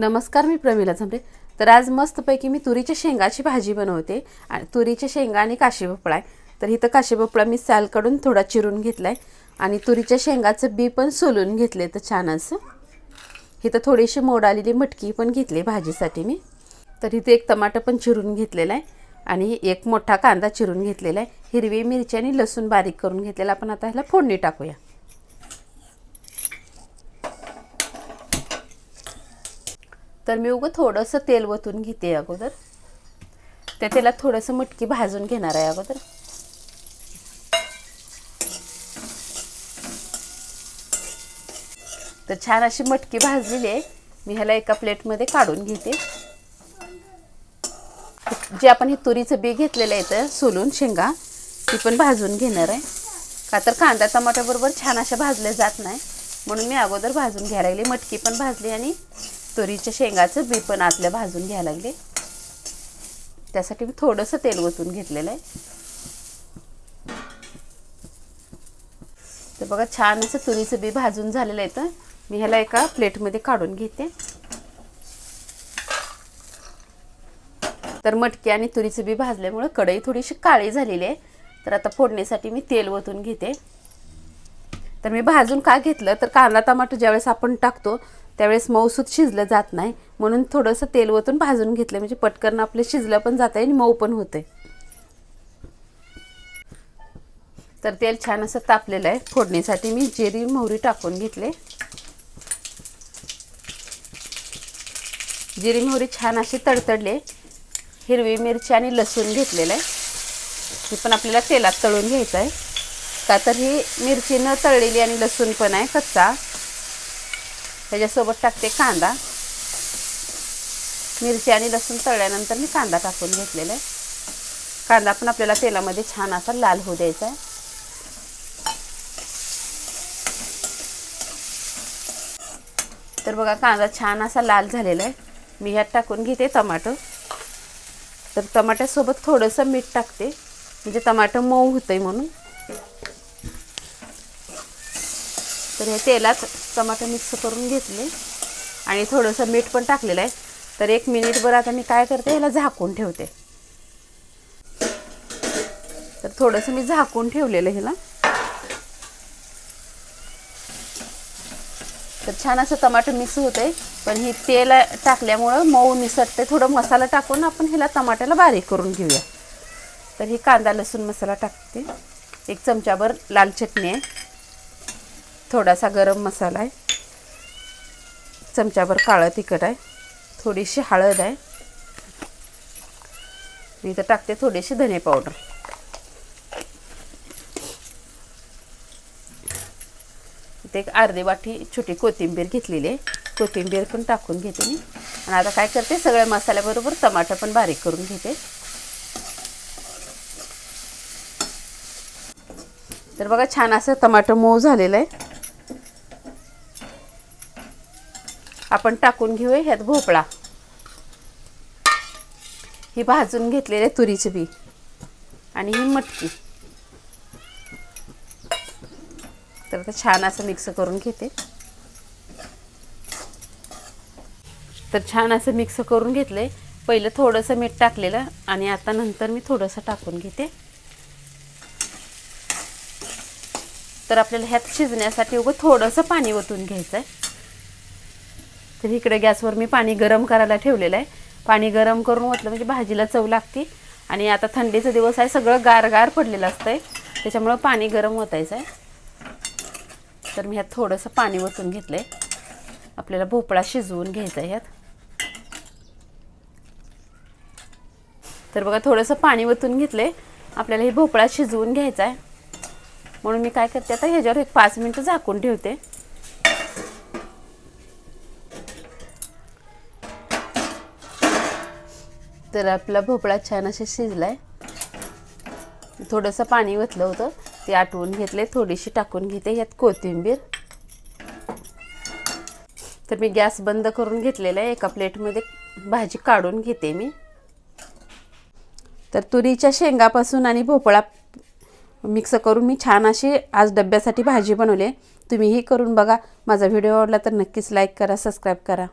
नमस्कार मी प्रमिला झांबरे तर आज मस्तपैकी मी तुरीच्या शेंगाची भाजी बनवते आणि तुरीच्या शेंगा आणि काशी भोपळा आहे. तर इथं काशी भोपळा मी सॅलकडून थोडा चिरून घेतला आहे आणि तुरीच्या शेंगाचं बी पण सोलून घेतले तर छान असं. इथं थोडीशी मोड आलेली मटकी पण घेतली भाजीसाठी मी. तर इथे एक टमाटर पण चिरून घेतलेला आहे आणि एक मोठा कांदा चिरून घेतलेला आहे. हिरवी मिरची आणि लसूण बारीक करून घेतलेला. आपण आता ह्याला फोडणी टाकूया. तर मी उगं थोडंसं तेल वतून घेते अगोदर. त्या तेलात थोडंसं मटकी भाजून घेणार आहे अगोदर. तर छान अशी मटकी भाजलेली आहे. मी ह्याला एका प्लेटमध्ये काढून घेते. जे आपण हे तुरीचं बी घेतलेलं आहे तर सोलून शेंगा ती पण भाजून घेणार आहे. का तर कांदा टमाट्याबरोबर छान अशा भाजल्या जात नाही. म्हणून मी अगोदर भाजून घ्यायला मटकी पण भाजली आणि तुरीच्या शेंगाचं बी पण आतल्या भाजून घ्यायला लागले. त्यासाठी मी थोडंसं तेल ओतून घेतलेलं आहे. तर बघा छान असं तुरीचं बी भाजून झालेलं आहे तर मी ह्याला एका प्लेटमध्ये काढून घेते. तर मटकी आणि तुरीचं बी भाजल्यामुळे कढई थोडीशी काळी झालेली आहे. तर आता फोडणीसाठी मी तेल ओतून घेते. तर मी भाजून का घेतलं? तर कांदा टमाटो ज्यावेळेस आपण टाकतो त्यावेळेस मऊसूत शिजलं जात नाही. म्हणून थोडंसं तेल ओतून भाजून घेतलं. म्हणजे पटकन आपलं शिजलं पण जात आहे आणि मऊ पण होते तर तेल छान असं तापलेलं आहे. फोडणीसाठी मी जिरी मोहरी टाकून घेतले. जिरी मोहरी छान अशी तडतडले. हिरवी मिरची आणि लसूण घेतलेलं आहे. हे पण आपल्याला तेलात तळून घ्यायचं आहे. का तर ही मिरची न तळलेली आणि लसूण पण आहे कच्चा. त्याच्यासोबत टाकते कांदा. मिरची आणि लसूण तळल्यानंतर मी कांदा टाकून घेतलेला आहे. कांदा पण आपल्याला तेलामध्ये छान असा लाल होऊ द्यायचा आहे. तर बघा कांदा छान असा लाल झालेला आहे. मी ह्यात टाकून घेते टमाटो तर टमाट्यासोबत थोडंसं मीठ टाकते. म्हणजे टमाटर मऊ होतं आहे म्हणून. तर हे तेलात टमाटर मिक्स करून घेतले. आणि थोडंसं मीठ पण टाकलेलं आहे. तर एक मिनिटभर आता मी काय करते ह्याला झाकून ठेवते. तर थोडंसं मी झाकून ठेवलेलं ह्याला. तर छान असं टमाटर मिक्स होते पण ही तेल टाकल्यामुळं मऊ निसटते थोडं मसाला टाकून आपण ह्याला टमाट्याला बारीक करून घेऊया. तर ही कांदा लसूण मसाला टाकते. एक चमचाभर लाल चटणी आहे. थोडासा गरम मसाला आहे. चमच्याभर काळं तिखट आहे. थोडीशी हळद आहे. मी इथं टाकते थोडीशी धने पावडर. इथे एक अर्धी वाटी छोटी कोथिंबीर घेतलेली आहे. कोथिंबीर पण टाकून घेते मी. आणि आता काय करते सगळ्या मसाल्याबरोबर टमाटर पण बारीक करून घेते. तर बघा छान असं टमाटर मऊ झालेलं आहे. आपण टाकून घेऊया ह्यात भोपळा. ही भाजून घेतलेले तुरीचे बी. आणि ही मटकी. तर आता छान असं मिक्स करून घेते. तर छान असं मिक्स करून घेतलंय. पहिलं थोडंसं मीठ टाकलेलं आणि आता नंतर मी थोडंसं टाकून घेते. तर आपल्याला ह्यात शिजण्यासाठी उगं थोडंसं पाणी ओतून घ्यायचं आहे तर इकडे गॅसवर मी पाणी गरम करायला ठेवलेलं आहे. पाणी गरम करून ओतलं म्हणजे भाजीला चव लागते. आणि आता थंडीचा दिवस आहे सगळं गार गार पडलेलं असतं आहे त्याच्यामुळं पाणी गरम ओतायचं आहे. तर मी ह्यात थोडंसं पाणी ओतून घेतलं आहे आपल्याला भोपळा शिजवून घ्यायचा आहे ह्यात. तर बघा थोडंसं पाणी ओतून घेतलं आहे आपल्याला हे भोपळा शिजवून घ्यायचा आहे. म्हणून मी काय करते आता ह्याच्यावर एक पाच मिनटं झाकून ठेवते. तर आपला भोपळा छान असे शिजलाय. थोडंसं पाणी ओतलं होतं. ते आटवून घेतले थोडीशी टाकून घेते यात कोथिंबीर. तर मी गॅस बंद करून घेतलेला आहे. एका प्लेटमध्ये भाजी काढून घेते मी. तर तुरीच्या शेंगापासून आणि भोपळा मिक्स करून मी छान अशी आज डब्यासाठी भाजी बनवली आहे. तुम्हीही करून बघा. माझा व्हिडिओ आवडला तर नक्कीच लाईक करा सबस्क्राईब करा.